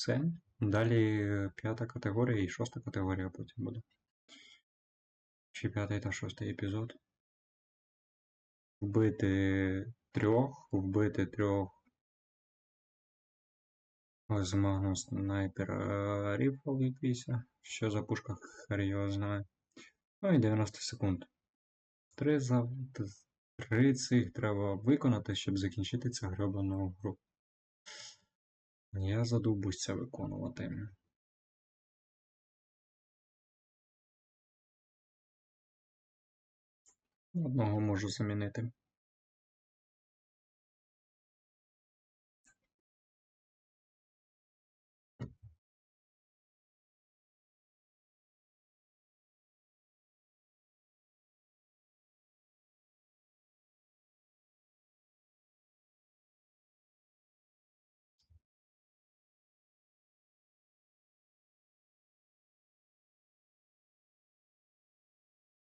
Все. Далі п'ята категорія і шоста категорія потім буде. Чи п'ятий та шостий епізод. Вбити трьох, вбити трьох з Sniper е, Rifle якийсь. Що за пушка хер його знає. Ну і 90 секунд. Три, за... Три цих треба виконати, щоб закінчити цю гребану гру. Я задовбусь це виконувати. Одного можу замінити.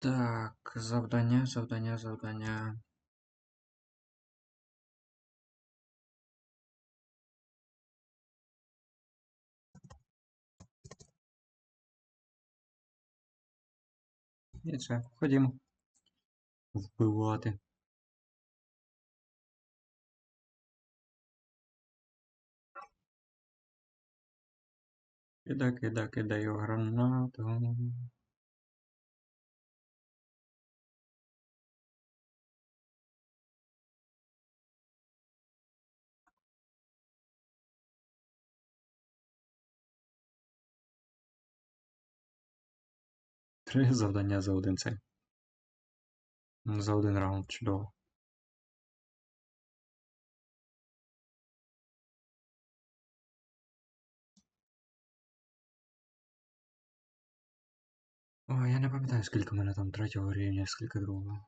Так, завдання, завдання, завдання. І це, ходімо. Вбивати. Кидай, кидай, кидаю гранату. Три завдання за один цей. За один раунд чудово. Ой, я не пам'ятаю, скільки в мене там третього рівня, скільки другого.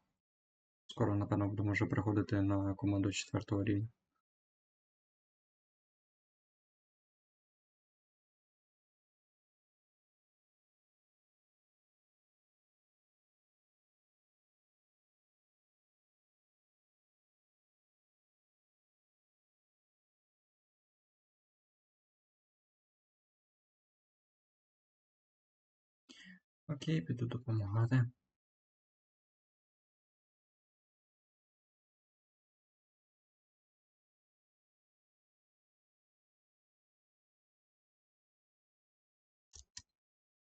Скоро, напевно, буду може приходити на команду четвертого рівня. Окей, піду допомагати.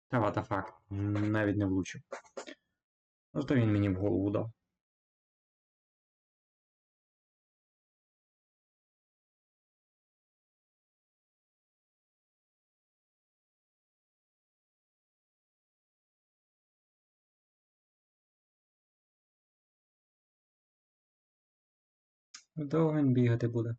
Та ватафак, навіть не влучив. Зато він мені в голову дав. Довго він бігати буде.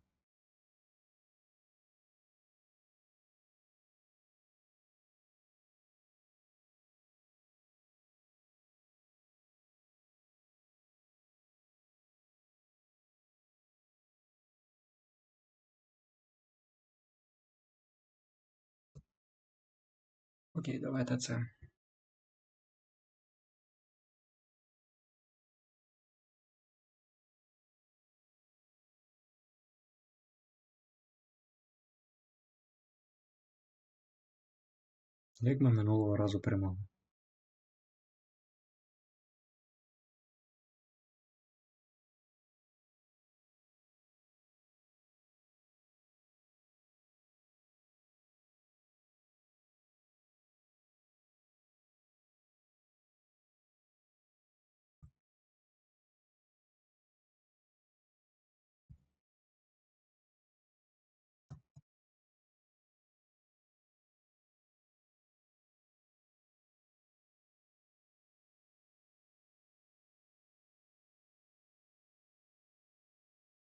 Окей, давайте це. Як ми минулого разу перемогли?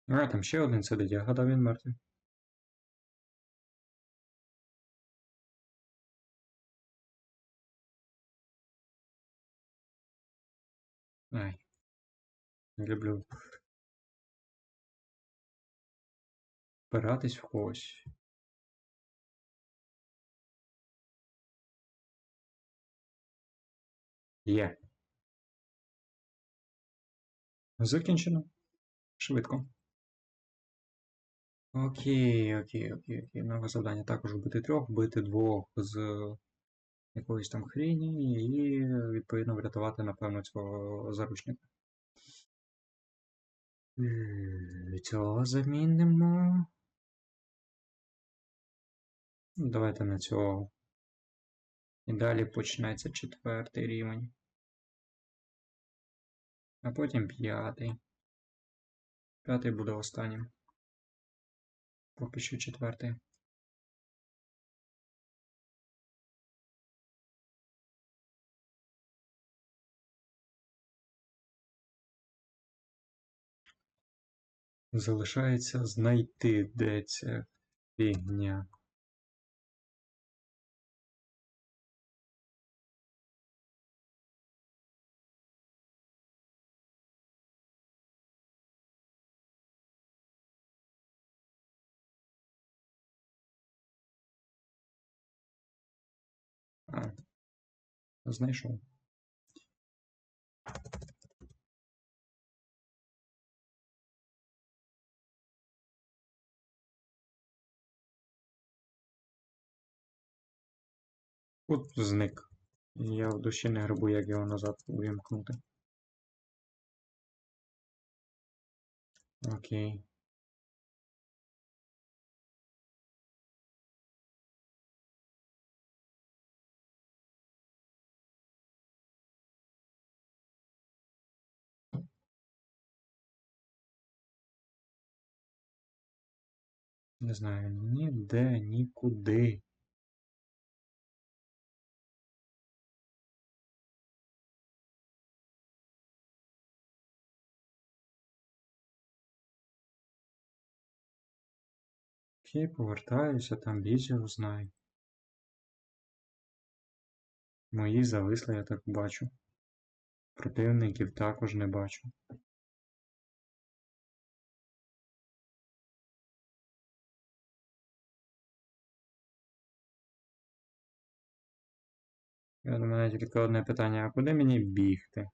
А, там ще один сидить, я гадав він мертвий. Ай. Не люблю впиратись в когось. Є. Закінчено. Швидко. Окей, окей, окей, окей. Нове завдання також вбити трьох, вбити двох з якоїсь там хрені і відповідно врятувати, напевно, цього заручника. Е, Цього замінимо. Давайте на цього. І далі почнеться четвертий рівень. А потім п'ятий. П'ятий буде останнім. Поки що четвертий. Залишається знайти, де ця фігня. Знайшов. От зник. Я в душі не грибу, як його назад увімкнути. Окей. Не знаю, ніде, нікуди. Окей, повертаюся, там біч його знаю. Мої зависли, я так бачу. Противників також не бачу. Я до мене тільки одне питання, а куди мені бігти?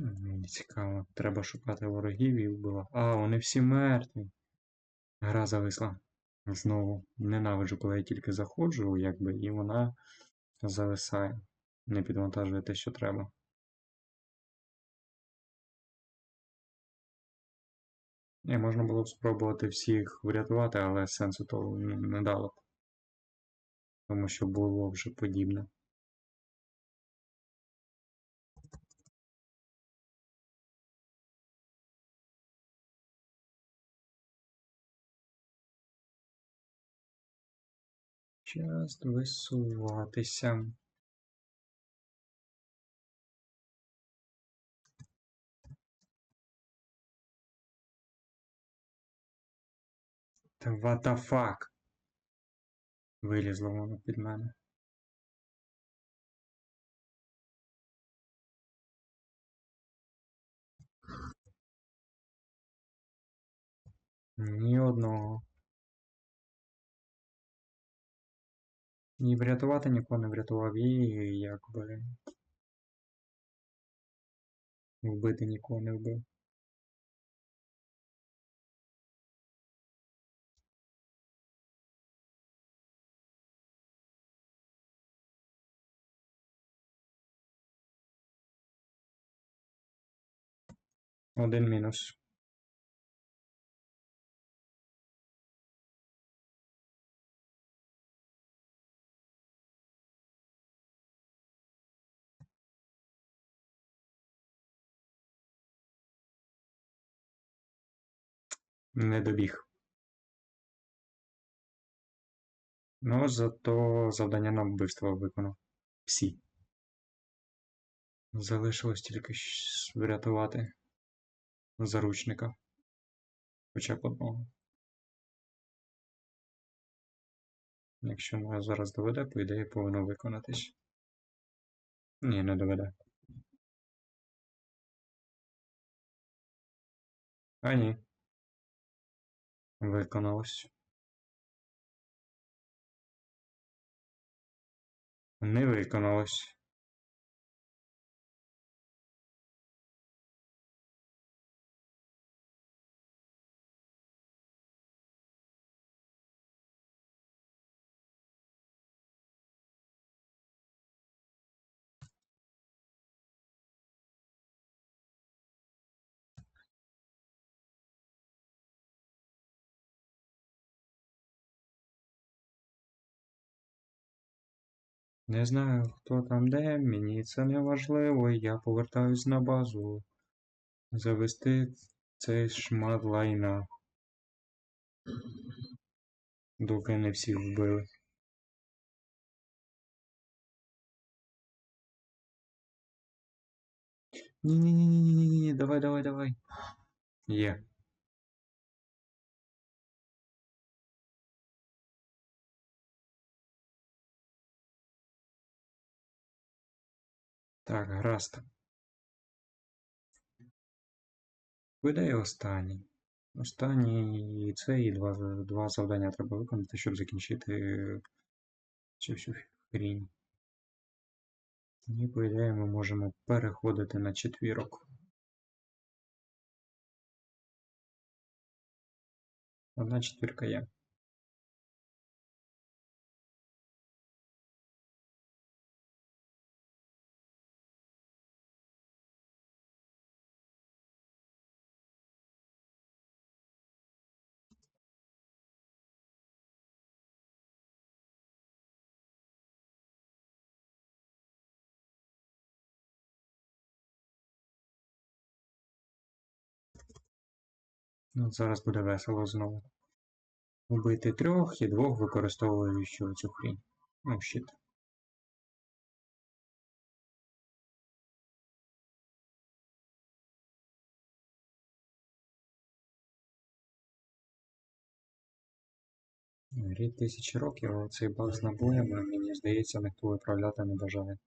Мені цікаво. Треба шукати ворогів і вбивати. А, вони всі мертві. Гра зависла. Знову. Ненавиджу, коли я тільки заходжу, якби, і вона зависає. Не підвантажує те, що треба. Ні, можна було б спробувати всіх врятувати, але сенсу того не не дало б. Тому що було вже подібне. Час висуватися. Та what the fuck? Вилізло воно під мене. Ні одного. Ні врятувати нікого не врятував і якби. Вбити нікого не вбив. Один мінус. Не добіг. Ну, зато завдання на вбивство виконав. Всі. Залишилось тільки врятувати заручника. Хоча б одного. Якщо мене зараз доведе, по ідеї повинно виконатись. Ні, не доведе. А ні. Виконалось. Не виконалось. Не знаю, хто там де, мені це не важливо, я повертаюсь на базу. Завести цей шмат лайна. Доки не всіх вбили. Ні-ні-ні-ні-ні-ні, давай, давай, давай. Є. Так, гаразд. Видай останній. Останній це і два, два завдання треба виконати, щоб закінчити цю всю хрінь. І, по ідеї, ми можемо переходити на четвірок. Одна четвірка є. Ну, зараз буде весело знову. Убити трьох і двох використовуючи цю хрінь. Ну, щит. Рік тисячі років, а цей баг з набоями, мені здається, ніхто виправляти не бажає.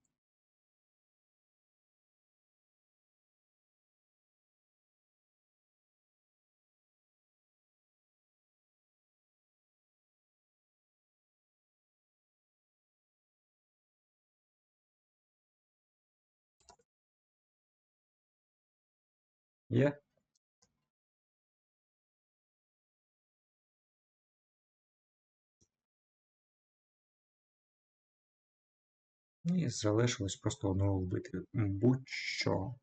Є? І залишилось просто одного вбити. Будь-що.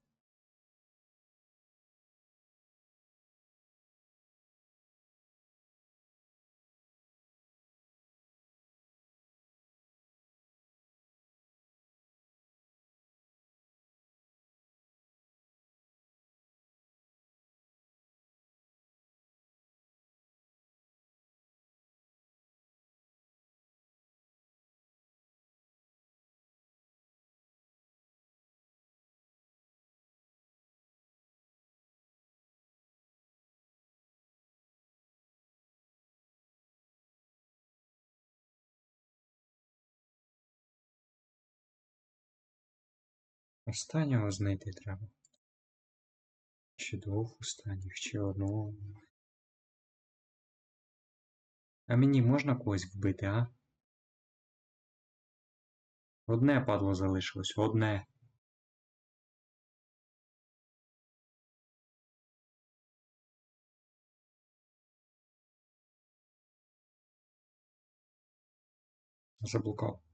Останнього знайти треба. Чи двох останніх, чи одного. А мені можна когось вбити, а? Одне падло залишилось, одне. Заблукав.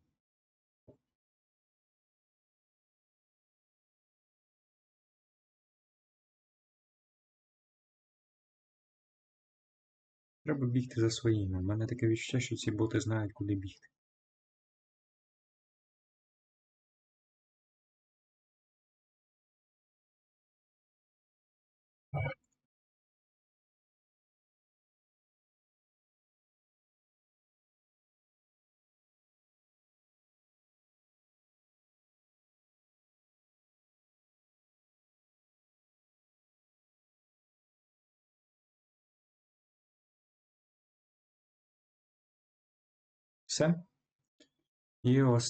Треба бігти за своїми. У мене таке відчуття, що ці боти знають, куди бігти. Все. І ось